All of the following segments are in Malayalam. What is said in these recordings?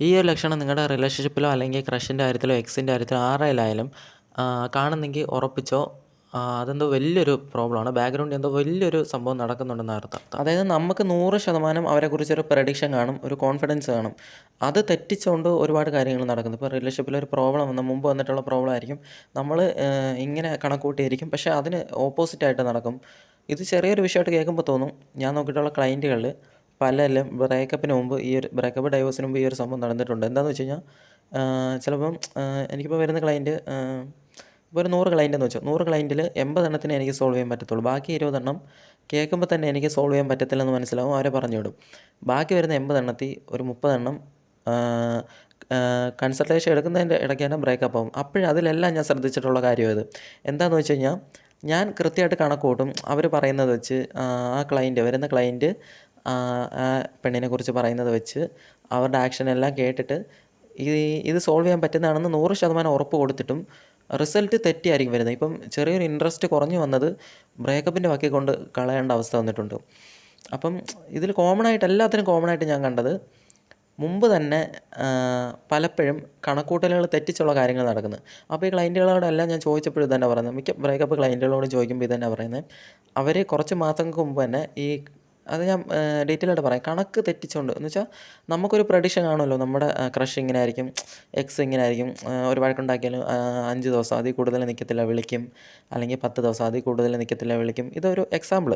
ഈ ഒരു ലക്ഷണം നിങ്ങളുടെ റിലേഷൻഷിപ്പിലോ അല്ലെങ്കിൽ ക്രഷിന്റെ കാര്യത്തിലോ എക്സിന്റെ കാര്യത്തിലോ ആരായാലും കാണുന്നെങ്കിൽ ഉറപ്പിച്ചോ? അതെന്തോ വലിയൊരു പ്രോബ്ലമാണ് ബാക്ക്ഗ്രൗണ്ടിൽ എന്തോ വലിയൊരു സംഭവം നടക്കുന്നുണ്ടെന്ന് അർത്ഥം. അതായത് നമുക്ക് നൂറ് ശതമാനം അവരെക്കുറിച്ചൊരു പ്രഡിക്ഷൻ കാണും ഒരു കോൺഫിഡൻസ് കാണും. അത് തെറ്റിച്ചുകൊണ്ട് ഒരുപാട് കാര്യങ്ങൾ നടക്കുന്നു. ഇപ്പോൾ റിലേഷൻഷിപ്പിൽ ഒരു പ്രോബ്ലം വന്ന മുമ്പ് വന്നിട്ടുള്ള പ്രോബ്ലം ആയിരിക്കും. നമ്മൾ ഇങ്ങനെ കണക്കൂട്ടിയിരിക്കും. പക്ഷേ അതിന് ഓപ്പോസിറ്റായിട്ട് നടക്കും. ഇത് ചെറിയൊരു വിഷയമായിട്ട് കേൾക്കുമ്പോൾ തോന്നും. ഞാൻ നോക്കിയിട്ടുള്ള ക്ലയന്റുകളിൽ പലരും ബ്രേക്കപ്പിന് മുമ്പ് ഈ ഒരു ബ്രേക്കപ്പ് ഡൈവേഴ്സിന് മുമ്പ് ഈ ഒരു സംഭവം നടന്നിട്ടുണ്ട്. എന്താണെന്ന് വെച്ച് കഴിഞ്ഞാൽ ചിലപ്പം എനിക്കിപ്പോൾ വരുന്ന ക്ലയന്റ് ഇപ്പോൾ ഒരു നൂറ് ക്ലയന്റ് എന്ന് വെച്ചാൽ നൂറ് ക്ലയന്റിൽ എൺപതെണ്ണത്തിന് എനിക്ക് സോൾവ് ചെയ്യാൻ പറ്റത്തുള്ളൂ. ബാക്കി ഇരുപതെണ്ണം കേൾക്കുമ്പോൾ തന്നെ എനിക്ക് സോൾവ് ചെയ്യാൻ പറ്റത്തില്ലെന്ന് മനസ്സിലാവും അവരെ പറഞ്ഞു വിടും. ബാക്കി വരുന്ന എൺപതെണ്ണത്തിൽ ഒരു മുപ്പതെണ്ണം കൺസൾട്ടേഷൻ എടുക്കുന്നതിന്റെ ഇടയ്ക്കാണ് ബ്രേക്കപ്പ് ആവും. അപ്പോഴും അതിലെല്ലാം ഞാൻ ശ്രദ്ധിച്ചിട്ടുള്ള കാര്യം ഇത്. എന്താണെന്ന് വെച്ച് കഴിഞ്ഞാൽ ഞാൻ കൃത്യമായിട്ട് കണക്കൂട്ടും അവർ പറയുന്നത് വെച്ച് ആ ക്ലയന്റ് വരുന്ന ക്ലയന്റ് ആ പെണ്ണിനെ കുറിച്ച് പറയുന്നത് വെച്ച് അവരുടെ ആക്ഷൻ എല്ലാം കേട്ടിട്ട് ഈ ഇത് സോൾവ് ചെയ്യാൻ പറ്റുന്നതാണെന്ന് നൂറ് ശതമാനം ഉറപ്പ് കൊടുത്തിട്ടും റിസൾട്ട് തെറ്റിയായിരിക്കും വരുന്നത്. ഇപ്പം ചെറിയൊരു ഇൻട്രസ്റ്റ് കുറഞ്ഞു വന്നത് ബ്രേക്കപ്പിന്റെ വക്കി കൊണ്ട് കളയേണ്ട അവസ്ഥ വന്നിട്ടുണ്ട്. അപ്പം ഇതിൽ കോമൺ ആയിട്ട് എല്ലാത്തിനും കോമൺ ആയിട്ട് ഞാൻ കണ്ടത് മുമ്പ് തന്നെ പലപ്പോഴും കണക്കൂട്ടലുകൾ തെറ്റിച്ചുള്ള കാര്യങ്ങൾ നടക്കുന്നത് അപ്പോൾ ഈ ക്ലയന്റുകളോടെല്ലാം ഞാൻ ചോദിച്ചപ്പോഴും തന്നെ പറയുന്നത്. മിക്ക ബ്രേക്കപ്പ് ക്ലയന്റുകളോട് ചോദിക്കുമ്പോൾ ഇത് തന്നെ പറയുന്നത്. അവർ കുറച്ച് മാസങ്ങൾക്ക് മുമ്പ് തന്നെ ഈ അത് ഞാൻ ഡീറ്റെയിൽ ആയിട്ട് പറയാം. കണക്ക് തെറ്റിച്ചുകൊണ്ട് എന്ന് വെച്ചാൽ നമുക്കൊരു പ്രഡിക്ഷൻ കാണുമല്ലോ. നമ്മുടെ ക്രഷ് ഇങ്ങനെ ആയിരിക്കും എക്സ് ഇങ്ങനെ ആയിരിക്കും ഒരു വഴക്കുണ്ടാക്കിയാലും അഞ്ച് ദിവസം അതിൽ കൂടുതൽ നിൽക്കത്തില്ല വിളിക്കും. അല്ലെങ്കിൽ പത്ത് ദിവസം അതിൽ കൂടുതൽ നിൽക്കത്തില്ല വിളിക്കും. ഇതൊരു എക്സാമ്പിൾ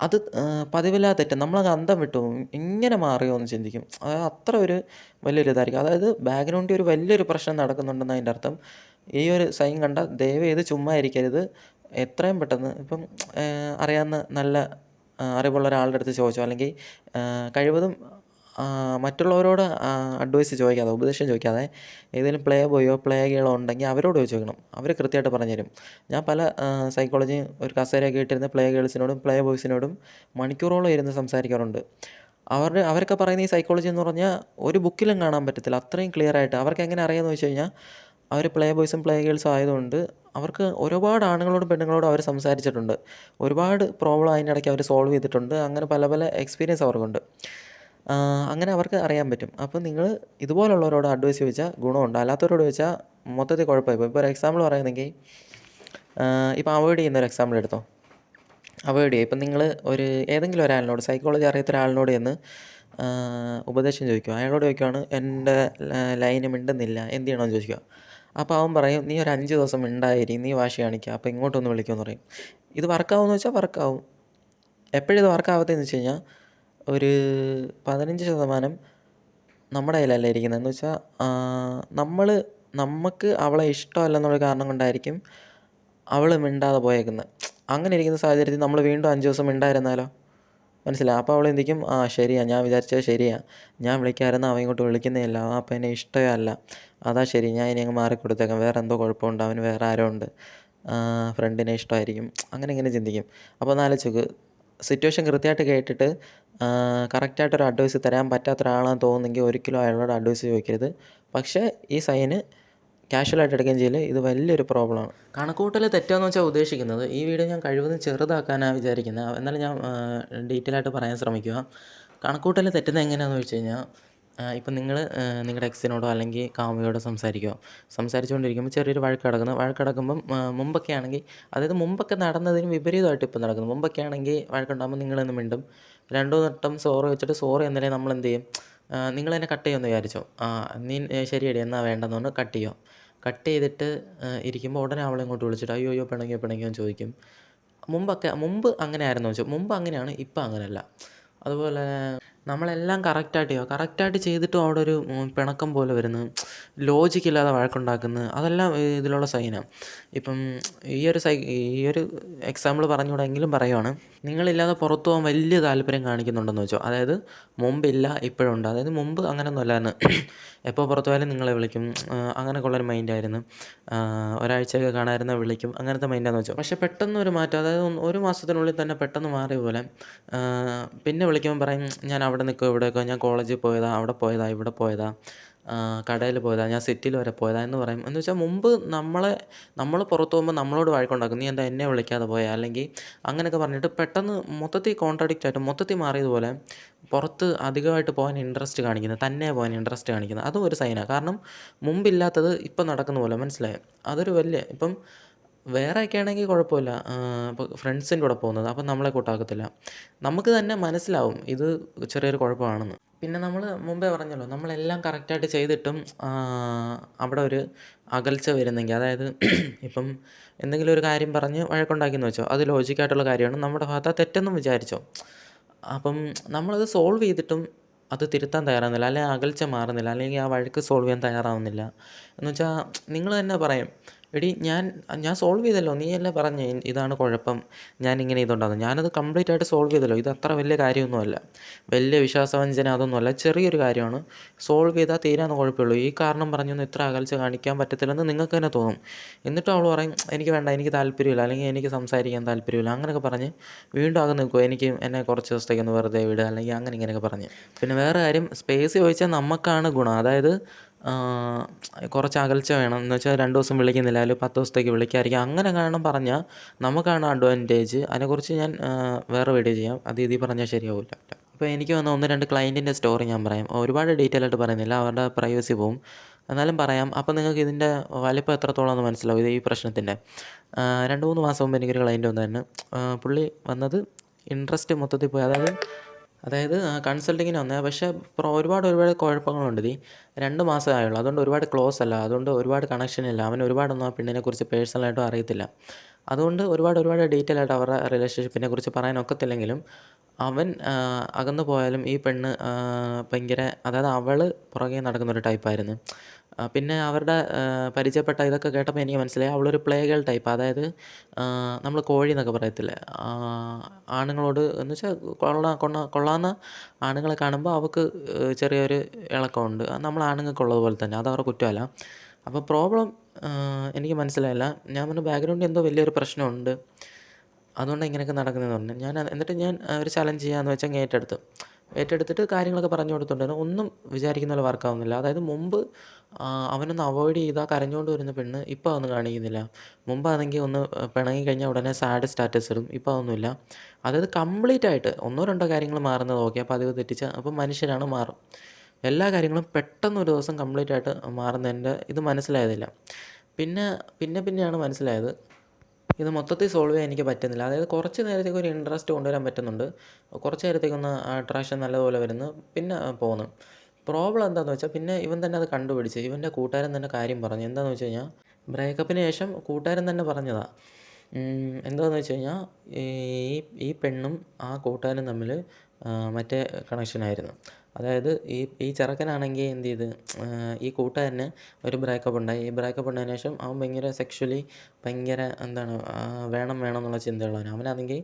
അത് പതിവില്ലാതെ തെറ്റ്. നമ്മളത് അന്തം വിട്ടു ഇങ്ങനെ മാറിയോ എന്ന് ചിന്തിക്കും. അതായത് അത്ര ഒരു വലിയൊരു ഇതായിരിക്കും. അതായത് ബാക്ക്ഗ്രൗണ്ടിൽ ഒരു വലിയൊരു പ്രശ്നം നടക്കുന്നുണ്ടെന്ന് അതിന്റെ അർത്ഥം. ഈ ഒരു സൈൻ കണ്ട ദയവ് ചെയ്ത് ചുമ്മാ ഇരിക്കരുത്. എത്രയും പെട്ടെന്ന് ഇപ്പം അറിയാവുന്ന നല്ല അറിവുള്ള ഒരാളുടെ അടുത്ത് ചോദിച്ചോ? അല്ലെങ്കിൽ കഴിവതും മറ്റുള്ളവരോട് അഡ്വൈസ് ചോദിക്കാതെ ഉപദേശം ചോദിക്കാതെ ഏതെങ്കിലും പ്ലേ ബോയോ പ്ലേ ഗേളോ ഉണ്ടെങ്കിൽ അവരോട് ചോദിക്കണം അവർ കൃത്യമായിട്ട് പറഞ്ഞു തരും ഞാൻ പല സൈക്കോളജി ഒരു കസേരയൊക്കെ കേട്ടിരുന്ന പ്ലേ ഗേൾസിനോടും പ്ലേ ബോയ്സിനോടും മണിക്കൂറോളം ഇരുന്ന് സംസാരിക്കാറുണ്ട്. അവരുടെ അവരൊക്കെ പറയുന്ന ഈ സൈക്കോളജി എന്ന് പറഞ്ഞാൽ ഒരു ബുക്കിലും കാണാൻ പറ്റത്തില്ല. അത്രയും ക്ലിയർ ആയിട്ട് അവർക്ക് എങ്ങനെ അറിയാമെന്ന് വെച്ച് കഴിഞ്ഞാൽ അവർ പ്ലേ ബോയ്സും പ്ലേ ഗേൾസും ആയതുകൊണ്ട് അവർക്ക് ഒരുപാട് ആണുങ്ങളോടും പെണ്ണുങ്ങളോടും അവർ സംസാരിച്ചിട്ടുണ്ട്. ഒരുപാട് പ്രോബ്ലം അതിന്റെ ഇടയ്ക്ക് അവർ സോൾവ് ചെയ്തിട്ടുണ്ട്. അങ്ങനെ പല പല എക്സ്പീരിയൻസ് അവർക്കുണ്ട്. അങ്ങനെ അവർക്ക് അറിയാൻ പറ്റും. അപ്പോൾ നിങ്ങൾ ഇതുപോലുള്ളവരോട് അഡ്വൈസ് ചോദിച്ചാൽ ഗുണമുണ്ട്. അല്ലാത്തവരോട് ചോദിച്ചാൽ മൊത്തത്തിൽ കുഴപ്പമായി ഇപ്പോൾ ഒരു എക്സാമ്പിൾ പറയുന്നെങ്കിൽ ഇപ്പോൾ അവോയ്ഡ് ചെയ്യുന്ന ഒരു എക്സാമ്പിൾ എടുത്തോ? അവോയ്ഡ് ചെയ്യുക. ഇപ്പം നിങ്ങൾ ഒരു ഏതെങ്കിലും ഒരാളിനോട് സൈക്കോളജി അറിയാത്ത ഒരാളിനോട് ചെന്ന് ഉപദേശം ചോദിക്കുക. അയാളോട് ചോദിക്കുവാണ് എന്റെ ലൈന് മിണ്ടുന്നില്ല. എന്ത് ചെയ്യണമെന്ന് ചോദിക്കുക? അപ്പോൾ അവൻ പറയും നീ ഒരു അഞ്ച് ദിവസം ഉണ്ടായിരിക്കും നീ വാശി കാണിക്കുക അപ്പോൾ ഇങ്ങോട്ടൊന്ന് വിളിക്കുമെന്ന് പറയും. ഇത് വർക്കാവുമെന്ന് വെച്ചാൽ വർക്കാവും. എപ്പോഴും ഇത് വർക്കാവത്തേന്ന് വെച്ച് കഴിഞ്ഞാൽ ഒരു പതിനഞ്ച് ശതമാനം നമ്മുടെ കയ്യിലല്ല ഇരിക്കുന്നത്. എന്ന് വെച്ചാൽ നമ്മൾ നമുക്ക് അവളെ ഇഷ്ടമല്ലെന്നുള്ള കാരണം കൊണ്ടായിരിക്കും അവൾ മിണ്ടാതെ പോയേക്കുന്നത്. അങ്ങനെ ഇരിക്കുന്ന സാഹചര്യത്തിൽ നമ്മൾ വീണ്ടും അഞ്ച് ദിവസം മിണ്ടായിരുന്നാലോ? മനസ്സിലായി? അപ്പോൾ അവൾ എന്തിക്കും ആ ശരിയാണ് ഞാൻ വിചാരിച്ചത് ശരിയാണ് ഞാൻ വിളിക്കാമായിരുന്നു അവൻ ഇങ്ങോട്ട് വിളിക്കുന്നേ അല്ല. അപ്പോൾ എന്നെ ഇഷ്ടമേ അല്ല. അതാ ശരി ഞാൻ ഇനി അങ്ങ് മാറിക്കൊടുത്തേക്കാം വേറെ എന്തോ കുഴപ്പമുണ്ട് അവന് വേറെ ആരോ ഉണ്ട്. ഫ്രണ്ടിനെ ഇഷ്ടമായിരിക്കും. അങ്ങനെ ഇങ്ങനെ ചിന്തിക്കും. അപ്പോൾ ഒന്ന് സിറ്റുവേഷൻ കൃത്യമായിട്ട് കേട്ടിട്ട് കറക്റ്റായിട്ടൊരു അഡ്വൈസ് തരാൻ പറ്റാത്ത ഒരാളാണെന്ന് തോന്നുന്നെങ്കിൽ ഒരിക്കലും അയാളോട് അഡ്വൈസ് ചോദിക്കരുത്. പക്ഷേ ഈ സൈന് ക്യാഷ്വലായിട്ട് എടുക്കുകയും ചെയ്യില്ല ഇത് വലിയൊരു പ്രോബ്ലമാണ് കണക്കൂട്ടൽ തെറ്റാന്ന് വെച്ചാൽ ഉദ്ദേശിക്കുന്നത് ഈ വീഡിയോ ഞാൻ കഴിവതും ചെറുതാക്കാനാണ് വിചാരിക്കുന്നത് എന്നാലും ഞാൻ ഡീറ്റെയിൽ ആയിട്ട് പറയാൻ ശ്രമിക്കുക. കണക്കൂട്ടൽ തെറ്റുന്നത് എങ്ങനെയാണെന്ന് വെച്ച് കഴിഞ്ഞാൽ ഇപ്പം നിങ്ങൾ നിങ്ങളുടെ എക്സിനോടോ അല്ലെങ്കിൽ കാമയോടോ സംസാരിക്കുക സംസാരിച്ചുകൊണ്ടിരിക്കുമ്പോൾ ചെറിയൊരു വഴക്ക് നടക്കുന്നു. വഴക്ക് നടക്കുമ്പം മുമ്പൊക്കെ ആണെങ്കിൽ അതായത് മുമ്പൊക്കെ നടന്നതിന് വിപരീതമായിട്ട് ഇപ്പം നടക്കുന്നു. മുമ്പൊക്കെ ആണെങ്കിൽ വഴക്കുണ്ടാകുമ്പോൾ നിങ്ങളെന്ന് മിണ്ടും. രണ്ടോ വട്ടം സോറി വെച്ചിട്ട് സോറി എന്നല്ലേ നമ്മൾ എന്ത് ചെയ്യും നിങ്ങൾ എന്നെ കട്ട് ചെയ്യുമെന്ന് വിചാരിച്ചോ? ആ നീ ശരിയടി എന്നാൽ വേണ്ടെന്ന് പറഞ്ഞ് കട്ട് ചെയ്യുമോ കട്ട് ചെയ്തിട്ട് ഇരിക്കുമ്പോൾ ഉടനെ അവളെ ഇങ്ങോട്ട് വിളിച്ചിട്ട് അയ്യോ അയ്യോ പിണങ്ങിയോ പിണങ്ങിയോ എന്ന് ചോദിക്കും. മുമ്പൊക്കെ മുമ്പ് അങ്ങനെ ആയിരുന്നു വെച്ചോ? മുമ്പ് അങ്ങനെയാണ് ഇപ്പം അങ്ങനെയല്ല. അതുപോലെ നമ്മളെല്ലാം കറക്റ്റായിട്ട് ചെയ്യുക കറക്റ്റായിട്ട് ചെയ്തിട്ടും അവിടെ ഒരു പിണക്കം പോലെ വരുന്നു. ലോജിക്കില്ലാതെ വഴക്കുണ്ടാക്കുന്നു. അതെല്ലാം ഇതിലുള്ള സൈനാണ് ഇപ്പം ഈ ഒരു സൈ ഈ ഒരു എക്സാമ്പിൾ പറഞ്ഞുകൂടെങ്കിലും പറയുവാണ്. നിങ്ങളില്ലാതെ പുറത്തു പോകാൻ വലിയ താല്പര്യം കാണിക്കുന്നുണ്ടെന്ന് വെച്ചോ. അതായത് മുമ്പില്ല ഇപ്പോഴുണ്ട്. അതായത് മുമ്പ് അങ്ങനെയൊന്നും അല്ലായിരുന്നു എപ്പോൾ പുറത്തു പോയാലും നിങ്ങളെ വിളിക്കും. അങ്ങനെയൊക്കെ ഉള്ളൊരു മൈൻഡായിരുന്നു. ഒരാഴ്ചയൊക്കെ കാണാതിരുന്ന വിളിക്കും. അങ്ങനത്തെ മൈൻഡാന്ന് വെച്ചോ. പക്ഷേ പെട്ടെന്ന് ഒരു മാറ്റം അതായത് ഒരു മാസത്തിനുള്ളിൽ തന്നെ പെട്ടെന്ന് മാറിയ പോലെ പിന്നെ വിളിക്കുമ്പോൾ പറയും ഞാൻ അവിടെ നിൽക്കുക ഇവിടെ നിൽക്കുക ഞാൻ കോളേജിൽ പോയതാ അവിടെ പോയതാ ഇവിടെ പോയതാ കടയിൽ പോയതാ ഞാൻ സിറ്റിയിൽ വരെ പോയതാ എന്ന് പറയും. എന്ന് വെച്ചാൽ മുമ്പ് നമ്മളെ നമ്മൾ പുറത്ത് പോകുമ്പോൾ നമ്മളോട് വഴക്കുണ്ടാക്കും നീ എന്താ എന്നെ വിളിക്കാതെ പോയ? അല്ലെങ്കിൽ അങ്ങനെയൊക്കെ പറഞ്ഞിട്ട് പെട്ടെന്ന് മൊത്തത്തിൽ കോൺട്രാഡിക്റ്റ് ആയിട്ട് മൊത്തത്തിൽ മാറിയതുപോലെ പുറത്ത് അധികമായിട്ട് പോകാൻ ഇൻട്രസ്റ്റ് കാണിക്കുന്നത് തന്നെ പോകാൻ ഇൻട്രസ്റ്റ് കാണിക്കുന്നത് അതും ഒരു സൈനാണ് കാരണം മുമ്പില്ലാത്തത് ഇപ്പം നടക്കുന്ന പോലെ മനസ്സിലായോ? അതൊരു വലിയ ഇപ്പം വേറെയൊക്കെ ആണെങ്കിൽ കുഴപ്പമില്ല ഇപ്പോൾ ഫ്രണ്ട്സിന്റെ കൂടെ പോകുന്നത്. അപ്പം നമ്മളെ കൂട്ടാക്കത്തില്ല നമുക്ക് തന്നെ മനസ്സിലാവും ഇത് ചെറിയൊരു കുഴപ്പമാണെന്ന്. പിന്നെ നമ്മൾ മുമ്പേ പറഞ്ഞല്ലോ നമ്മളെല്ലാം കറക്റ്റായിട്ട് ചെയ്തിട്ടും അവിടെ ഒരു അകൽച്ച വരുന്നെങ്കിൽ അതായത് ഇപ്പം എന്തെങ്കിലും ഒരു കാര്യം പറഞ്ഞ് വഴക്കുണ്ടാക്കിയെന്ന് വെച്ചോ അത് ലോജിക്കായിട്ടുള്ള കാര്യമാണ്. നമ്മുടെ ഭാഗത്ത് തെറ്റെന്നും വിചാരിച്ചോ. അപ്പം നമ്മളത് സോൾവ് ചെയ്തിട്ടും അത് തിരുത്താൻ തയ്യാറാവുന്നില്ല അല്ലെങ്കിൽ അകൽച്ച മാറുന്നില്ല അല്ലെങ്കിൽ ആ വഴക്ക് സോൾവ് ചെയ്യാൻ തയ്യാറാവുന്നില്ല. എന്ന് വെച്ചാൽ നിങ്ങൾ തന്നെ പറയും എടീ ഞാൻ ഞാൻ സോൾവ് ചെയ്തല്ലോ. നീയല്ലേ പറഞ്ഞ ഇതാണ് കുഴപ്പം. ഞാൻ ഞാനിങ്ങനെ ഇതുണ്ടാകുന്നത് ഞാനത് കംപ്ലീറ്റ് ആയിട്ട് സോൾവ് ചെയ്തല്ലോ. ഇത് അത്ര വലിയ കാര്യമൊന്നുമല്ല. വലിയ വിശ്വാസവഞ്ചന അതൊന്നുമല്ല. ചെറിയൊരു കാര്യമാണ്. സോൾവ് ചെയ്താൽ തീരാന്ന് കുഴപ്പമുള്ളൂ. ഈ കാരണം പറഞ്ഞൊന്നും ഇത്ര അകൽച്ച കാണിക്കാൻ പറ്റത്തില്ലെന്ന് നിങ്ങൾക്ക് തന്നെ തോന്നും. എന്നിട്ട് അവൾ പറയും എനിക്ക് വേണ്ട എനിക്ക് താല്പര്യമില്ല. അല്ലെങ്കിൽ എനിക്ക് സംസാരിക്കാൻ താല്പര്യമില്ല. അങ്ങനെയൊക്കെ പറഞ്ഞ് വീണ്ടും അകന്ന് നിൽക്കുമോ എനിക്ക് എന്നെ കുറച്ച് ദിവസത്തേക്കൊന്ന് വെറുതെ വിടുക അല്ലെങ്കിൽ അങ്ങനെ ഇങ്ങനെയൊക്കെ പറഞ്ഞ്. പിന്നെ വേറെ കാര്യം സ്പേസ് ചോദിച്ചാൽ നമുക്കാണ് ഗുണം. അതായത് കുറച്ച് അകൽച്ച വേണം. എന്ന് വെച്ചാൽ രണ്ട് ദിവസം വിളിക്കുന്നില്ല അല്ലെങ്കിൽ പത്ത് ദിവസത്തേക്ക് വിളിക്കാതിരിക്കുക അങ്ങനെ കാരണം പറഞ്ഞാൽ നമുക്കാണ് അഡ്വാന്റേജ് അതിനെക്കുറിച്ച് ഞാൻ വേറെ വീഡിയോ ചെയ്യാം. അത് ഇതിൽ പറഞ്ഞാൽ ശരിയാവില്ല ഇപ്പോൾ എനിക്ക് വന്ന ഒന്ന് രണ്ട് ക്ലയന്റിന്റെ സ്റ്റോറി ഞാൻ പറയാം. ഒരുപാട് ഡീറ്റെയിൽ ആയിട്ട് പറയുന്നില്ല. അവരുടെ പ്രൈവസി പോവും. എന്നാലും പറയാം. അപ്പോൾ നിങ്ങൾക്ക് ഇതിന്റെ വലിപ്പം എത്രത്തോളം എന്ന് മനസ്സിലാവും? ഇത് ഈ പ്രശ്നത്തിന്റെ രണ്ട് മൂന്ന് മാസം മുമ്പ് എനിക്കൊരു ക്ലയന്റ് വന്നായിരുന്നു. പുള്ളി വന്നത് ഇൻട്രസ്റ്റ് മൊത്തത്തിൽ പോയി. അതായത് അതായത് കൺസൾട്ടിങ്ങിന് വന്നത് പക്ഷേ ഒരുപാട് ഒരുപാട് കുഴപ്പങ്ങളുണ്ട്. ഈ രണ്ട് മാസമേ ആയുള്ളൂ. അതുകൊണ്ട് ഒരുപാട് ക്ലോസ് അല്ല. അതുകൊണ്ട് ഒരുപാട് കണക്ഷൻ ഇല്ല. അവന് ഒരുപാടൊന്നും ആ പെണ്ണിനെക്കുറിച്ച് പേഴ്സണലായിട്ടും അറിയത്തില്ല. അതുകൊണ്ട് ഒരുപാട് ഒരുപാട് ഡീറ്റെയിൽ ആയിട്ട് അവരുടെ റിലേഷൻഷിപ്പിനെ കുറിച്ച് പറയാൻ ഒക്കത്തില്ലെങ്കിലും അവൻ അകന്നു പോയാലും ഈ പെണ്ണ് ഭയങ്കര അതായത് അവൾ പുറകെ നടക്കുന്ന ഒരു ടൈപ്പായിരുന്നു പിന്നെ അവരുടെ പരിചയപ്പെട്ട ഇതൊക്കെ കേട്ടപ്പോൾ എനിക്ക് മനസ്സിലായി. അവളൊരു പ്ലേ ഗേൾ ടൈപ്പ്. അതായത് നമ്മൾ കോഴി എന്നൊക്കെ പറയത്തില്ലേ? ആണുങ്ങളോട് എന്ന് വെച്ചാൽ കൊള്ള കൊണ്ട കൊള്ളാവുന്ന ആണുങ്ങളെ കാണുമ്പോൾ അവൾക്ക് ചെറിയൊരു ഇളക്കമുണ്ട്. നമ്മൾ ആണുങ്ങൾക്കുള്ളത് പോലെ തന്നെ. അത് അവരുടെ കുറ്റമല്ല. അപ്പോൾ പ്രോബ്ലം എനിക്ക് മനസ്സിലായില്ല. ഞാൻ പറഞ്ഞു ബാക്ക്ഗ്രൗണ്ടിൽ എന്തോ വലിയൊരു പ്രശ്നമുണ്ട്. അതുകൊണ്ട് ഇങ്ങനെയൊക്കെ നടക്കുന്നതെന്ന് പറഞ്ഞു. ഞാൻ എന്നിട്ട് ഞാൻ ഒരു ചലഞ്ച് ചെയ്യാമെന്ന് വെച്ചാൽ ഏറ്റെടുത്തു ഏറ്റെടുത്തിട്ട് കാര്യങ്ങളൊക്കെ പറഞ്ഞു കൊടുത്തിട്ടുണ്ടായിരുന്നു. ഒന്നും വിചാരിക്കുന്ന പോലെ വർക്കാവുന്നില്ല അതായത് മുമ്പ് അവനൊന്ന് അവോയ്ഡ് ചെയ്താൽ കരഞ്ഞുകൊണ്ട് വരുന്ന പെണ്ണ് ഇപ്പോൾ അതൊന്നും കാണിക്കുന്നില്ല. മുമ്പാണെങ്കിൽ ഒന്ന് പിണങ്ങി കഴിഞ്ഞാൽ ഉടനെ സാഡ് സ്റ്റാറ്റസ് ഇടും. ഇപ്പോൾ അതൊന്നുമില്ല അതായത് കംപ്ലീറ്റ് ആയിട്ട് ഒന്നോ രണ്ടോ കാര്യങ്ങൾ മാറുന്നത് ഓക്കെ അപ്പോൾ പതിവ് തെറ്റിച്ച അപ്പോൾ മനുഷ്യരാണ് മാറും. എല്ലാ കാര്യങ്ങളും പെട്ടെന്ന് ഒരു ദിവസം കംപ്ലീറ്റ് ആയിട്ട് മാറുന്നതിന്റെ ഇത് മനസ്സിലായതില്ല. പിന്നെ പിന്നെ പിന്നെയാണ് മനസ്സിലായത്. ഇത് മൊത്തത്തിൽ സോൾവ് ചെയ്യാൻ എനിക്ക് പറ്റുന്നില്ല. അതായത് കുറച്ച് നേരത്തേക്ക് ഒരു ഇൻട്രസ്റ്റ് കൊണ്ടുവരാൻ പറ്റുന്നുണ്ട്. കുറച്ച് നേരത്തേക്കൊന്ന് അട്രാക്ഷൻ നല്ലതുപോലെ വരുന്നു. പിന്നെ പോകുന്നു പ്രോബ്ലം എന്താണെന്ന് വെച്ചാൽ പിന്നെ ഇവൻ തന്നെ അത് കണ്ടുപിടിച്ച് ഇവന്റെ കൂട്ടുകാരൻ തന്നെ കാര്യം പറഞ്ഞു. എന്താണെന്ന് വെച്ച് കഴിഞ്ഞാൽ ബ്രേക്കപ്പിന് ശേഷം കൂട്ടുകാരൻ തന്നെ പറഞ്ഞതാണ് എന്താണെന്ന് വെച്ച് കഴിഞ്ഞാൽ ഈ ഈ പെണ്ണും ആ കൂട്ടുകാരനും തമ്മിൽ മറ്റേ കണക്ഷനായിരുന്നു അതായത് ഈ ഈ ചെറുക്കനാണെങ്കിൽ എന്ത് ചെയ്ത് ഈ കൂട്ടുകാരന് ഒരു ബ്രേക്കപ്പ് ഉണ്ടായി. ഈ ബ്രേക്കപ്പ് ഉണ്ടായതിന് ശേഷം അവൻ ഭയങ്കര സെക്ഷലി ഭയങ്കര എന്താണ് വേണം വേണം എന്നുള്ള ചിന്തകളാണ് അവനാണെങ്കിൽ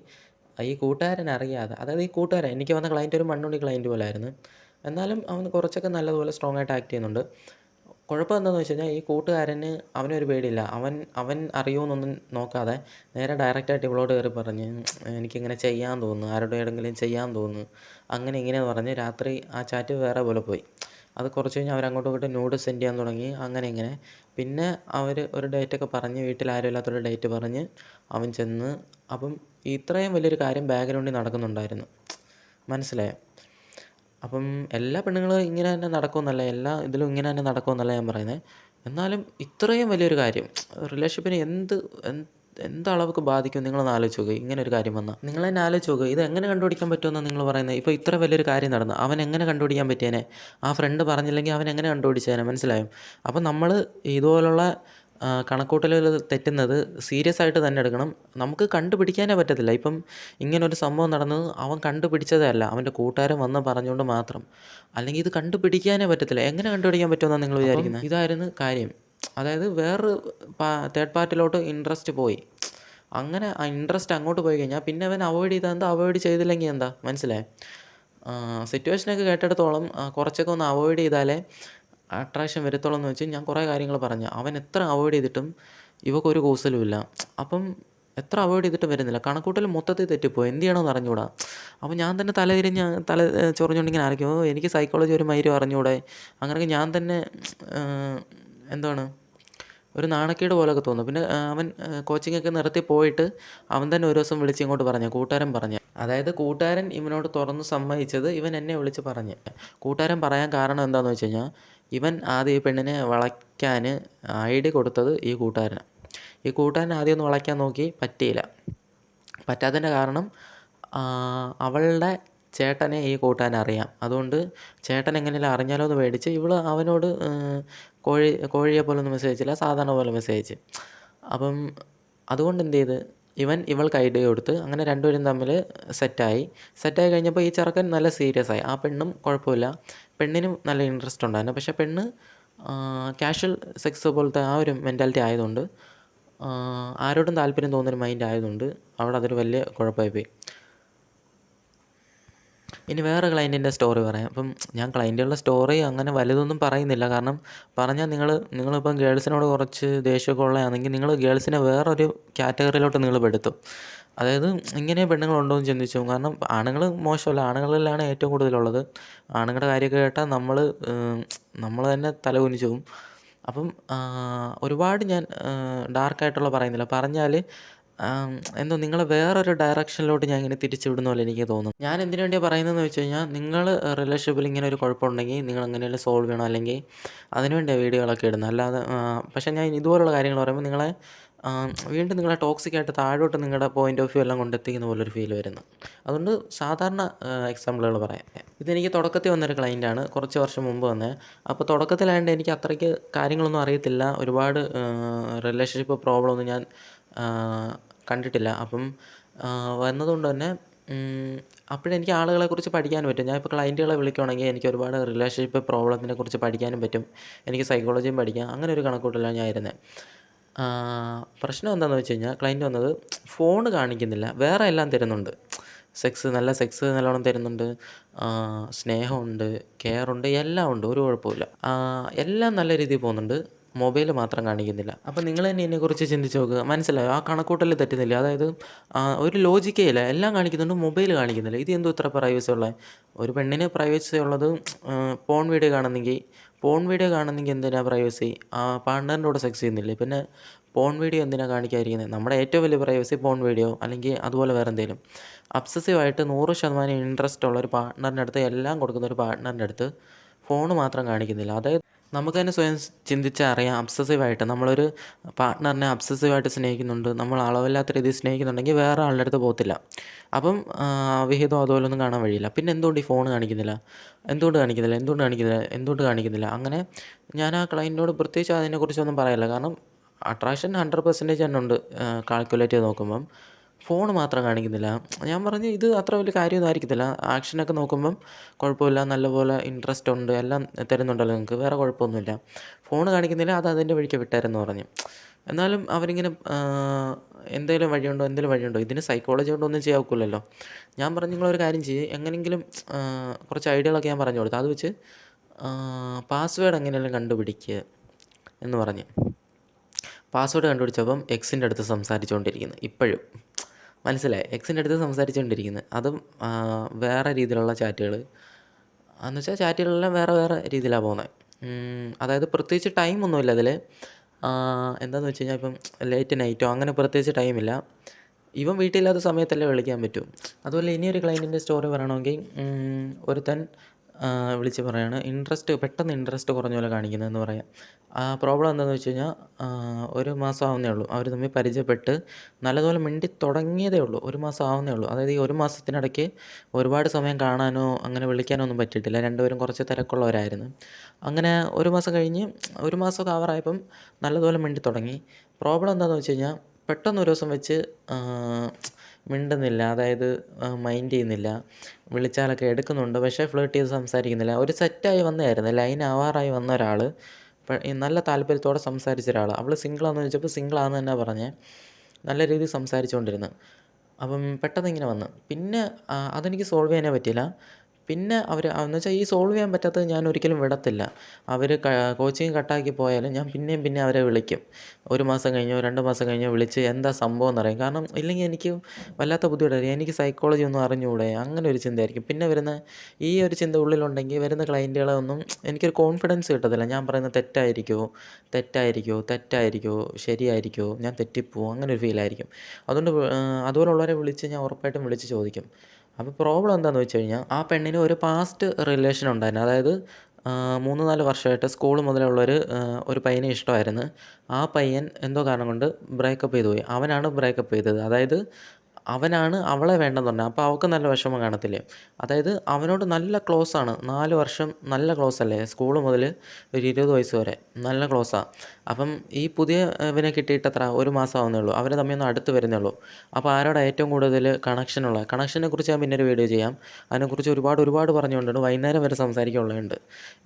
ഈ കൂട്ടുകാരൻ അറിയാതെ അതായത് ഈ കൂട്ടുകാരൻ എനിക്ക് വന്ന ക്ലയന്റ് ഒരു മണ്ണുണ്ണി ക്ലയന്റ് പോലെ ആയിരുന്നു എന്നാലും അവൻ കുറച്ചൊക്കെ നല്ലതുപോലെ സ്ട്രോങ് ആയിട്ട് ആക്ട് ചെയ്യുന്നുണ്ട്. കുഴപ്പം എന്താണെന്ന് വെച്ച് കഴിഞ്ഞാൽ ഈ കൂട്ടുകാരന് അവനൊരു പേടിയില്ല. അവൻ അവൻ അറിയുമെന്നൊന്നും നോക്കാതെ നേരെ ഡയറക്റ്റായിട്ട് ഇവളോട് കയറി പറഞ്ഞ് എനിക്കിങ്ങനെ ചെയ്യാൻ തോന്നുന്നു. ആരുടെ ഏടെങ്കിലും ചെയ്യാൻ തോന്നുന്നു. അങ്ങനെ ഇങ്ങനെയെന്ന് പറഞ്ഞ് രാത്രി ആ ചാറ്റ് വേറെ പോലെ പോയി. അത് കുറച്ച് കഴിഞ്ഞ് അവർ അങ്ങോട്ടും ഇങ്ങോട്ടും ന്യൂഡ് സെൻഡ് ചെയ്യാൻ തുടങ്ങി. അങ്ങനെ ഇങ്ങനെ. പിന്നെ അവർ ഒരു ഡേറ്റൊക്കെ പറഞ്ഞ് വീട്ടിൽ ആരും ഇല്ലാത്തൊരു ഡേറ്റ് പറഞ്ഞ് അവൻ ചെന്ന്. അപ്പം ഇത്രയും വലിയൊരു കാര്യം ബാക്ക്ഗ്രൗണ്ടിൽ നടക്കുന്നുണ്ടായിരുന്നു. മനസ്സിലായോ? അപ്പം എല്ലാ പെണ്ണുങ്ങളും ഇങ്ങനെ തന്നെ നടക്കുമെന്നല്ല എല്ലാ ഇതിലും ഇങ്ങനെ തന്നെ നടക്കുമെന്നല്ല ഞാൻ പറയുന്നത് എന്നാലും ഇത്രയും വലിയൊരു കാര്യം റിലേഷൻഷിപ്പിനെ എന്ത് എന്ത് അളവൊക്കെ ബാധിക്കും നിങ്ങളൊന്ന് ആലോചിച്ച് നോക്കുക ഇങ്ങനെ ഒരു കാര്യം വന്നാൽ നിങ്ങൾ തന്നെ ആലോചിച്ച് നോക്കുക ഇത് എങ്ങനെ കണ്ടുപിടിക്കാൻ പറ്റുമെന്ന് നിങ്ങൾ പറയുന്നത് ഇപ്പോൾ ഇത്ര വലിയൊരു കാര്യം നടന്നു. അവൻ എങ്ങനെ കണ്ടുപിടിക്കാൻ പറ്റിയേനെ? ആ ഫ്രണ്ട് പറഞ്ഞില്ലെങ്കിൽ അവൻ എങ്ങനെ കണ്ടുപിടിച്ചേനെ? മനസ്സിലായോ? അപ്പം നമ്മൾ ഇതുപോലുള്ള കണക്കൂട്ടലുകൾ തെറ്റുന്നത് സീരിയസ് ആയിട്ട് തന്നെ എടുക്കണം. നമുക്ക് കണ്ടുപിടിക്കാനേ പറ്റത്തില്ല. ഇപ്പം ഇങ്ങനൊരു സംഭവം നടന്നത് അവൻ കണ്ടുപിടിച്ചതല്ല അവന്റെ കൂട്ടുകാരൻ വന്ന് പറഞ്ഞുകൊണ്ട് മാത്രം. അല്ലെങ്കിൽ ഇത് കണ്ടുപിടിക്കാനേ പറ്റത്തില്ല. എങ്ങനെ കണ്ടുപിടിക്കാൻ പറ്റുമെന്നാണ് നിങ്ങൾ വിചാരിക്കുന്നത്? ഇതായിരുന്നു കാര്യം. അതായത് വേറൊരു തേർഡ് പാർട്ടിയിലോട്ട് ഇൻട്രസ്റ്റ് പോയി. അങ്ങനെ ആ ഇൻട്രസ്റ്റ് അങ്ങോട്ട് പോയി കഴിഞ്ഞാൽ പിന്നെ അവൻ അവോയ്ഡ് ചെയ്താൽ എന്താ അവോയ്ഡ് ചെയ്തില്ലെങ്കിൽ എന്താ? മനസ്സിലായേ? സിറ്റുവേഷനൊക്കെ കേട്ടിടത്തോളം കുറച്ചൊക്കെ ഒന്ന് അവോയ്ഡ് ചെയ്താലേ അട്രാക്ഷൻ വരത്തുള്ളൂ എന്ന് വെച്ചാൽ ഞാൻ കുറേ കാര്യങ്ങൾ പറഞ്ഞു. അവൻ എത്ര അവോയ്ഡ് ചെയ്തിട്ടും ഇവക്കൊരു കൂസലുമില്ല അപ്പം എത്ര അവോയ്ഡ് ചെയ്തിട്ടും വരുന്നില്ല. കണക്കൂട്ടൽ മൊത്തത്തിൽ തെറ്റിപ്പോയി. എന്ത് ചെയ്യണമെന്ന് അറിഞ്ഞുകൂടാ. അപ്പോൾ ഞാൻ തന്നെ തല തിരിഞ്ഞ് തല ചൊറിഞ്ഞുകൊണ്ടിങ്ങനെ ആയിരിക്കും എനിക്ക് സൈക്കോളജി ഒരു മൈരും അറിഞ്ഞുകൂടെ? അങ്ങനെയൊക്കെ ഞാൻ തന്നെ എന്താണ് ഒരു നാണക്കേട് പോലെയൊക്കെ തോന്നും. പിന്നെ അവൻ കോച്ചിങ്ങൊക്കെ നിർത്തി പോയിട്ട് അവൻ തന്നെ ഒരു ദിവസം വിളിച്ച് ഇങ്ങോട്ട് പറഞ്ഞു കൂട്ടുകാരൻ പറഞ്ഞു. അതായത് കൂട്ടുകാരൻ ഇവനോട് തുറന്ന് സമ്മതിച്ചത് ഇവൻ എന്നെ വിളിച്ച് പറഞ്ഞു. കൂട്ടുകാരൻ പറയാൻ കാരണം എന്താണെന്ന് വെച്ച് കഴിഞ്ഞാൽ ഇവൻ ആദ്യം ഈ പെണ്ണിനെ വളയ്ക്കാൻ ഐഡിയ കൊടുത്തത് ഈ കൂട്ടുകാരനാണ് ഈ കൂട്ടുകാരൻ ആദ്യം ഒന്ന് വളയ്ക്കാൻ നോക്കി പറ്റിയില്ല. പറ്റാത്തതിന്റെ കാരണം അവളുടെ ചേട്ടനെ ഈ കൂട്ടാൻ അറിയാം. അതുകൊണ്ട് ചേട്ടൻ എങ്ങനെയെങ്കിലും അറിഞ്ഞാലോ എന്ന് പേടിച്ച് ഇവൾ അവനോട് കോഴി കോഴിയെ പോലെ ഒന്ന് മെസ്സേജ് അയച്ചില്ല സാധാരണ പോലെ മെസ്സേജ് അപ്പം അതുകൊണ്ട് എന്ത് ചെയ്ത്? ഇവൻ ഇവൾക്ക് ഐഡിയ കൊടുത്ത് അങ്ങനെ രണ്ടുപേരും തമ്മിൽ സെറ്റായി. സെറ്റായി കഴിഞ്ഞപ്പോൾ ഈ ചെറുക്കൻ നല്ല സീരിയസ് ആയി. ആ പെണ്ണും കുഴപ്പമില്ല. പെണ്ണിനും നല്ല ഇൻട്രസ്റ്റ് ഉണ്ടായിരുന്നു. പക്ഷേ പെണ്ണ് കാഷ്വൽ സെക്സ് പോലത്തെ ആ ഒരു മെന്റാലിറ്റി ആയതുകൊണ്ട് ആരോടും താല്പര്യം തോന്നുന്നൊരു മൈൻഡ് ആയതുകൊണ്ട് അവിടെ അതൊരു വലിയ കുഴപ്പമായി പോയി. ഇനി വേറെ ക്ലയന്റിന്റെ സ്റ്റോറി പറയാം. അപ്പം ഞാൻ ക്ലയന്റുകളുടെ സ്റ്റോറി അങ്ങനെ വലുതൊന്നും പറയുന്നില്ല. കാരണം പറഞ്ഞാൽ നിങ്ങൾ നിങ്ങളിപ്പം ഗേൾസിനോട് കുറച്ച് ദേഷ്യമൊക്കെ ഉള്ളതാണെങ്കിൽ നിങ്ങൾ ഗേൾസിനെ വേറൊരു കാറ്റഗറിയിലോട്ട് നിങ്ങൾ പെടുത്തും. അതായത് ഇങ്ങനെ പെണ്ണുങ്ങളുണ്ടോ എന്ന് ചിന്തിച്ചു കാരണം ആണുങ്ങൾ മോശമല്ല. ആണുങ്ങളിലാണ് ഏറ്റവും കൂടുതലുള്ളത്. ആണുങ്ങളുടെ കാര്യമൊക്കെ കേട്ടാൽ നമ്മൾ നമ്മൾ തന്നെ തല കുനിച്ചു പോകും. അപ്പം ഒരുപാട് ഞാൻ ഡാർക്കായിട്ടുള്ള പറയുന്നില്ല. പറഞ്ഞാൽ എന്തോ നിങ്ങളെ വേറൊരു ഡയറക്ഷനിലോട്ട് ഞാൻ ഇങ്ങനെ തിരിച്ചു വിടുന്ന പോലെ എനിക്ക് തോന്നുന്നു. ഞാൻ എന്തിനു വേണ്ടിയാണ് പറയുന്നതെന്ന് വെച്ച് കഴിഞ്ഞാൽ നിങ്ങൾ റിലേഷൻഷിപ്പിൽ ഇങ്ങനെ ഒരു കുഴപ്പമുണ്ടെങ്കിൽ നിങ്ങൾ എങ്ങനെയെങ്കിലും സോൾവ് ചെയ്യണം? അല്ലെങ്കിൽ അതിനുവേണ്ടിയാണ് വീഡിയോകളൊക്കെ ഇടുന്നത്. അല്ലാതെ പക്ഷേ ഞാൻ ഇതുപോലുള്ള കാര്യങ്ങൾ പറയുമ്പോൾ നിങ്ങളെ വീണ്ടും നിങ്ങളെ ടോക്സിക് ആയിട്ട് താഴോട്ട് നിങ്ങളുടെ പോയിന്റ് ഓഫ് വ്യൂ എല്ലാം കൊണ്ടെത്തിക്കുന്ന പോലൊരു ഫീൽ വരുന്നു. അതുകൊണ്ട് സാധാരണ എക്സാമ്പിളുകൾ പറയാം. ഇതെനിക്ക് തുടക്കത്തിൽ വന്നൊരു ക്ലയന്റാണ് കുറച്ച് വർഷം മുമ്പ് വന്നത് അപ്പോൾ തുടക്കത്തിലായതുകൊണ്ട് എനിക്ക് അത്രയ്ക്ക് കാര്യങ്ങളൊന്നും അറിയത്തില്ല. ഒരുപാട് റിലേഷൻഷിപ്പ് പ്രോബ്ലം ഒന്നും ഞാൻ കണ്ടിട്ടില്ല. അപ്പം വന്നതുകൊണ്ട് തന്നെ അപ്പോഴെനിക്ക് ആളുകളെക്കുറിച്ച് പഠിക്കാനും പറ്റും. ഞാൻ ഇപ്പോൾ ക്ലയന്റുകളെ വിളിക്കുകയാണെങ്കിൽ എനിക്ക് ഒരുപാട് റിലേഷൻഷിപ്പ് പ്രോബ്ലത്തിനെ കുറിച്ച് പഠിക്കാനും പറ്റും. എനിക്ക് സൈക്കോളജിയും പഠിക്കാം. അങ്ങനെ ഒരു കണക്കൂട്ടലാണ് ഞാൻ ഇരുന്നത് പ്രശ്നം എന്താണെന്ന് വെച്ച് കഴിഞ്ഞാൽ ക്ലയന്റ് വന്നത് ഫോൺ കാണിക്കുന്നില്ല. വേറെ എല്ലാം തരുന്നുണ്ട്. സെക്സ് നല്ല സെക്സ് നല്ലോണം തരുന്നുണ്ട്. സ്നേഹമുണ്ട് കെയറുണ്ട് എല്ലാം ഉണ്ട്. ഒരു കുഴപ്പമില്ല എല്ലാം നല്ല രീതിയിൽ പോകുന്നുണ്ട്. മൊബൈൽ മാത്രം കാണിക്കുന്നില്ല. അപ്പോൾ നിങ്ങൾ തന്നെ ഇതിനെക്കുറിച്ച് ചിന്തിച്ച് നോക്കുക. മനസ്സിലായോ? ആ കണക്കൂട്ടലിൽ തെറ്റുന്നില്ല. അതായത് ഒരു ലോജിക്കേ ഇല്ല. എല്ലാം കാണിക്കുന്നുണ്ട് മൊബൈൽ കാണിക്കുന്നില്ല. ഇത് എന്തോ ഇത്ര പ്രൈവസി ഉള്ളത് ഒരു പെണ്ണിന് പ്രൈവസി ഉള്ളത് പോൺ വീഡിയോ കാണുന്നെങ്കിൽ പോൺ വീഡിയോ കാണുന്നെങ്കിൽ എന്തിനാണ് പ്രൈവസി ആ പാർട്ട്ണറിന്റെ കൂടെ സെക്സ് ചെയ്യുന്നില്ലേ? പിന്നെ പോൺ വീഡിയോ എന്തിനാണ് കാണിക്കാതിരിക്കുന്നത് നമ്മുടെ ഏറ്റവും വലിയ പ്രൈവസി പോൺ വീഡിയോ അല്ലെങ്കിൽ അതുപോലെ വേറെ എന്തെങ്കിലും അബ്സസീവായിട്ട് നൂറ് ശതമാനം ഇൻട്രസ്റ്റ് ഉള്ള ഒരു പാർട്ട്ണറിന്റെ അടുത്ത് എല്ലാം കൊടുക്കുന്ന ഒരു പാർട്ട്ണറിന്റെ അടുത്ത് ഫോൺ മാത്രം കാണിക്കുന്നില്ല. അതായത് നമുക്ക് തന്നെ സ്വയം ചിന്തിച്ചറിയാം അബ്സസീവായിട്ട് നമ്മളൊരു പാർട്ട്ണറിനെ അബ്സസീവായിട്ട് സ്നേഹിക്കുന്നുണ്ട്. നമ്മൾ അളവില്ലാത്ത രീതിയിൽ സ്നേഹിക്കുന്നുണ്ടെങ്കിൽ വേറെ ആളുടെ അടുത്ത് പോകത്തില്ല. അപ്പം വിഹിതം അതുപോലെ ഒന്നും കാണാൻ വഴിയില്ല. പിന്നെ എന്തുകൊണ്ട് ഈ ഫോൺ കാണിക്കുന്നില്ല? എന്തുകൊണ്ട് കാണിക്കുന്നില്ല? എന്തുകൊണ്ട് കാണിക്കുന്നില്ല? എന്തുകൊണ്ട് കാണിക്കുന്നില്ല? അങ്ങനെ ഞാൻ ആ ക്ലയന്റിനോട് പ്രത്യേകിച്ച് അതിനെക്കുറിച്ചൊന്നും പറയില്ല. കാരണം അട്രാക്ഷൻ ഹൺഡ്രഡ് പെർസെന്റേജ് തന്നെ ഉണ്ട് കാൽക്കുലേറ്റ് ചെയ്ത് നോക്കുമ്പം. ഫോൺ മാത്രം കാണിക്കുന്നില്ല. ഞാൻ പറഞ്ഞു ഇത് അത്ര വലിയ കാര്യമൊന്നും ആയിരിക്കത്തില്ല. ആക്ഷനൊക്കെ നോക്കുമ്പം കുഴപ്പമില്ല. നല്ലപോലെ ഇൻട്രസ്റ്റ് ഉണ്ട്. എല്ലാം തരുന്നുണ്ടല്ലോ നിങ്ങൾക്ക്. വേറെ കുഴപ്പമൊന്നുമില്ല. ഫോൺ കാണിക്കുന്നില്ല. അത് അതിന്റെ വഴിക്ക് വിട്ടായിരുന്നു പറഞ്ഞു. എന്നാലും അവരിങ്ങനെ എന്തെങ്കിലും വഴിയുണ്ടോ? എന്തെങ്കിലും വഴിയുണ്ടോ? ഇതിന് സൈക്കോളജി കൊണ്ടൊന്നും ചെയ്യാൻ ഞാൻ പറഞ്ഞു നിങ്ങളൊരു കാര്യം ചെയ്യും. എങ്ങനെയെങ്കിലും കുറച്ച് ഐഡിയകളൊക്കെ ഞാൻ പറഞ്ഞു കൊടുത്തു അത് വെച്ച് പാസ്വേഡ് എങ്ങനെയെങ്കിലും കണ്ടുപിടിക്കുക എന്ന് പറഞ്ഞു. പാസ്വേഡ് കണ്ടുപിടിച്ചപ്പം എക്സിന്റെ അടുത്ത് സംസാരിച്ചുകൊണ്ടിരിക്കുന്നു. ഇപ്പോഴും. മനസ്സിലായി. എക്സിന്റെ അടുത്ത് സംസാരിച്ചുകൊണ്ടിരിക്കുന്നത് അതും വേറെ രീതിയിലുള്ള ചാറ്റുകൾ എന്ന് വെച്ചാൽ ചാറ്റുകളെല്ലാം വേറെ വേറെ രീതിയിലാണ് പോകുന്നത് അതായത് പ്രത്യേകിച്ച് ടൈമൊന്നുമില്ല അതിൽ എന്താണെന്ന് വെച്ച് കഴിഞ്ഞാൽ ഇപ്പം ലേറ്റ് നൈറ്റോ അങ്ങനെ പ്രത്യേകിച്ച് ടൈമില്ല ഇവൻ വീട്ടിലില്ലാത്ത സമയത്തല്ലേ വിളിക്കാൻ പറ്റും. അതുപോലെ ഇനിയൊരു ക്ലയന്റിന്റെ സ്റ്റോറി പറയണമെങ്കിൽ ഒരുത്തൻ വിളിച്ച് പറയുകയാണ് ഇൻട്രസ്റ്റ് പെട്ടെന്ന് ഇൻട്രസ്റ്റ് കുറഞ്ഞ പോലെ കാണിക്കുന്നതെന്ന് പറയാം. ആ പ്രോബ്ലം എന്താണെന്ന് വെച്ച് കഴിഞ്ഞാൽ ഒരു മാസം ആവുന്നേ ഉള്ളൂ. അവർ തമ്മിൽ പരിചയപ്പെട്ട് നല്ലതുപോലെ മിണ്ടി തുടങ്ങിയതേ ഉള്ളൂ. ഒരു മാസം ആവുന്നേ ഉള്ളൂ. അതായത് ഈ ഒരു മാസത്തിനിടയ്ക്ക് ഒരുപാട് സമയം കാണാനോ അങ്ങനെ വിളിക്കാനോ ഒന്നും പറ്റിയിട്ടില്ല. രണ്ടുപേരും കുറച്ച് തിരക്കുള്ളവരായിരുന്നു. അങ്ങനെ ഒരു മാസം കഴിഞ്ഞ് ഒരു മാസമൊക്കെ കവറായപ്പം നല്ലതുപോലെ മിണ്ടി തുടങ്ങി. പ്രോബ്ലം എന്താണെന്ന് വെച്ച് കഴിഞ്ഞാൽ പെട്ടെന്ന് ഒരു ദിവസം വെച്ച് മിണ്ടുന്നില്ല അതായത് മൈൻഡ് ചെയ്യുന്നില്ല വിളിച്ചാലൊക്കെ എടുക്കുന്നുണ്ട് പക്ഷേ ഫ്ലേർട്ട് ചെയ്ത് സംസാരിക്കുന്നില്ല. ഒരു സെറ്റായി വന്നതായിരുന്നു ലൈൻ ആവാറായി വന്ന ഒരാൾ നല്ല താല്പര്യത്തോടെ സംസാരിച്ച ഒരാൾ അവൾ സിംഗിളാണെന്ന് ചോദിച്ചപ്പോൾ സിംഗിളാണെന്ന് തന്നെ പറഞ്ഞേ നല്ല രീതിയിൽ സംസാരിച്ചുകൊണ്ടിരുന്നു. അപ്പം പെട്ടെന്ന് ഇങ്ങനെ വന്നു. പിന്നെ അതെനിക്ക് സോൾവ് ചെയ്യാനേ പറ്റിയില്ല. പിന്നെ അവർ എന്ന് വെച്ചാൽ ഈ സോൾവ് ചെയ്യാൻ പറ്റാത്തത് ഞാൻ ഒരിക്കലും വിടത്തില്ല. അവർ കോച്ചിങ് കട്ടാക്കി പോയാലും ഞാൻ പിന്നെയും പിന്നെ അവരെ വിളിക്കും. ഒരു മാസം കഴിഞ്ഞോ രണ്ട് മാസം കഴിഞ്ഞോ വിളിച്ച് എന്താ സംഭവം എന്നറിയാം. കാരണം ഇല്ലെങ്കിൽ എനിക്ക് വല്ലാത്ത ബുദ്ധിമുട്ടായിരിക്കും. എനിക്ക് സൈക്കോളജി ഒന്നും അറിഞ്ഞുകൂടെ? അങ്ങനെ ഒരു ചിന്തയായിരിക്കും. പിന്നെ വരുന്ന ഈ ഒരു ചിന്ത ഉള്ളിലുണ്ടെങ്കിൽ വരുന്ന ക്ലയന്റുകളെ ഒന്നും എനിക്കൊരു കോൺഫിഡൻസ് കിട്ടത്തില്ല. ഞാൻ പറയുന്നത് തെറ്റായിരിക്കുമോ തെറ്റായിരിക്കുമോ തെറ്റായിരിക്കുമോ ശരിയായിരിക്കുമോ ഞാൻ തെറ്റിപ്പോവും. അങ്ങനെ ഒരു ഫീലായിരിക്കും അതുകൊണ്ട് അതുപോലുള്ളവരെ വിളിച്ച് ഞാൻ ഉറപ്പായിട്ടും വിളിച്ച് ചോദിക്കും. അപ്പോൾ പ്രോബ്ലം എന്താണെന്ന് വെച്ച് കഴിഞ്ഞാൽ ആ പെണ്ണിന് ഒരു പാസ്റ്റ് റിലേഷൻ ഉണ്ടായിരുന്നു. അതായത് മൂന്ന് നാല് വർഷമായിട്ട് സ്കൂൾ മുതലുള്ളൊരു ഒരു പയ്യനെ ഇഷ്ടമായിരുന്നു. ആ പയ്യൻ എന്തോ കാരണം കൊണ്ട് ബ്രേക്കപ്പ് ചെയ്തു പോയി. അവനാണ് ബ്രേക്കപ്പ് ചെയ്തത്. അതായത് അവനാണ് അവളെ വേണ്ടെന്ന് പറഞ്ഞത്. അപ്പോൾ അവൾക്ക് നല്ല വിഷമം കാണത്തില്ലേ? അതായത് അവനോട് നല്ല ക്ലോസ് ആണ്. നാല് വർഷം നല്ല ക്ലോസ് അല്ലേ? സ്കൂൾ മുതൽ ഒരു ഇരുപത് വയസ്സ് വരെ നല്ല ക്ലോസാണ് അപ്പം ഈ പുതിയ ഇവനെ കിട്ടിയിട്ട് എത്ര? ഒരു മാസം ആവുന്നേ ഉള്ളൂ. അവർ തമ്മിൽ ഒന്ന് അടുത്ത് വരുന്നേ ഉള്ളൂ. അപ്പോൾ ആരോടാണ് ഏറ്റവും കൂടുതൽ കണക്ഷൻ ഉള്ളത്? കണക്ഷനെ കുറിച്ച് ഞാൻ പിന്നെ ഒരു വീഡിയോ ചെയ്യാം അതിനെക്കുറിച്ച് ഒരുപാട് ഒരുപാട് പറഞ്ഞുകൊണ്ടാണ് വൈകുന്നേരം വരെ സംസാരിക്കാനുള്ളതുണ്ട്.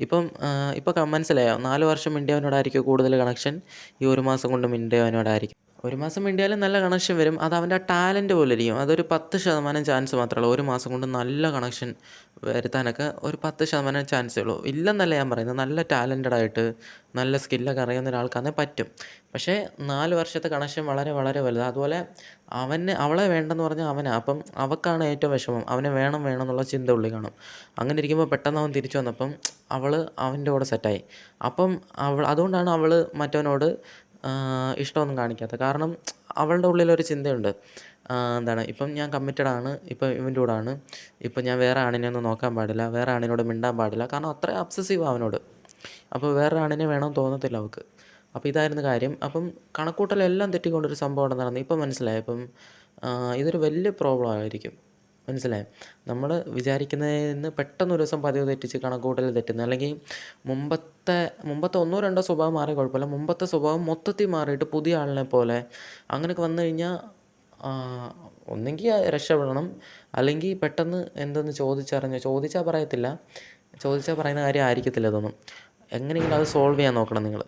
ഇപ്പം ഇപ്പോൾ മനസ്സിലായോ? നാല് വർഷം മിണ്ടിയവനോടായിരിക്കും കൂടുതൽ കണക്ഷൻ ഈ ഒരു മാസം കൊണ്ട് മിണ്ടിയവനോടായിരിക്കും. ഒരു മാസം മിണ്ടിയാലും നല്ല കണക്ഷൻ വരും. അത് അവന്റെ ടാലന്റ് പോലെ ഇരിക്കും അതൊരു പത്ത് ശതമാനം ചാൻസ് മാത്രമേ ഉള്ളൂ. ഒരു മാസം കൊണ്ട് നല്ല കണക്ഷൻ വരുത്താനൊക്കെ ഒരു പത്ത് ശതമാനം ചാൻസേ ഉള്ളൂ. ഇല്ലെന്നല്ല ഞാൻ പറയുന്നത്. നല്ല ടാലന്റഡ് ആയിട്ട് നല്ല സ്കില്ലൊക്കെ അറിയുന്ന ഒരാൾക്കാണെങ്കിൽ പറ്റും. പക്ഷേ നാല് വർഷത്തെ കണക്ഷൻ വളരെ വളരെ വലുതാണ്. അതുപോലെ അവന് അവളെ വേണ്ടെന്ന് പറഞ്ഞാൽ അവനാണ് അപ്പം അവക്കാണ് ഏറ്റവും വിഷമം. അവനെ വേണം വേണം എന്നുള്ള ചിന്ത ഉള്ളിൽ കാണും. അങ്ങനെ ഇരിക്കുമ്പോൾ പെട്ടെന്ന് അവൻ തിരിച്ചു വന്നപ്പം അവൾ അവന്റെ കൂടെ സെറ്റായി അപ്പം അവൾ അതുകൊണ്ടാണ് അവൾ മറ്റവനോട് ഇഷ്ടമൊന്നും കാണിക്കാത്ത. കാരണം അവളുടെ ഉള്ളിലൊരു ചിന്തയുണ്ട്. എന്താണ് ഇപ്പം ഞാൻ കമ്മിറ്റഡ് ആണ് ഇപ്പം ഇവന്റെ കൂടാണ് ഇപ്പം ഞാൻ വേറെ ആണിനെ ഒന്നും നോക്കാൻ പാടില്ല വേറെ ആണിനോട് മിണ്ടാൻ പാടില്ല. കാരണം അത്ര അബ്സസീവ് അവനോട്. അപ്പോൾ വേറെ ആണിനെ വേണമെന്ന് തോന്നത്തില്ല അവൾക്ക്. അപ്പോൾ ഇതായിരുന്നു കാര്യം. അപ്പം കണക്കൂട്ടലെല്ലാം തെറ്റിക്കൊണ്ടൊരു സംഭവം നടന്നു ഇപ്പം മനസ്സിലായി. അപ്പം ഇതൊരു വലിയ പ്രോബ്ലം ആയിരിക്കും. മനസ്സിലായോ? നമ്മൾ വിചാരിക്കുന്നതിൽ നിന്ന് പെട്ടെന്ന് ഒരു ദിവസം പതിവ് തെറ്റിച്ച് കണക്കുകൂട്ടൽ തെറ്റുന്ന. അല്ലെങ്കിൽ മുമ്പത്തെ മുമ്പത്തെ ഒന്നോ രണ്ടോ സ്വഭാവം മാറിയ കുഴപ്പമില്ല. മുമ്പത്തെ സ്വഭാവം മൊത്തത്തിൽ മാറിയിട്ട് പുതിയ ആളിനെ പോലെ അങ്ങനെയൊക്കെ വന്നു കഴിഞ്ഞാൽ ഒന്നെങ്കിൽ രക്ഷപ്പെടണം. അല്ലെങ്കിൽ പെട്ടെന്ന് എന്തെന്ന് ചോദിച്ചറിഞ്ഞ് ചോദിച്ചാൽ പറയത്തില്ല. ചോദിച്ചാൽ പറയുന്ന കാര്യം ആയിരിക്കത്തില്ല ഇതൊന്നും എങ്ങനെയെങ്കിലും അത് സോൾവ് ചെയ്യാൻ നോക്കണം നിങ്ങൾ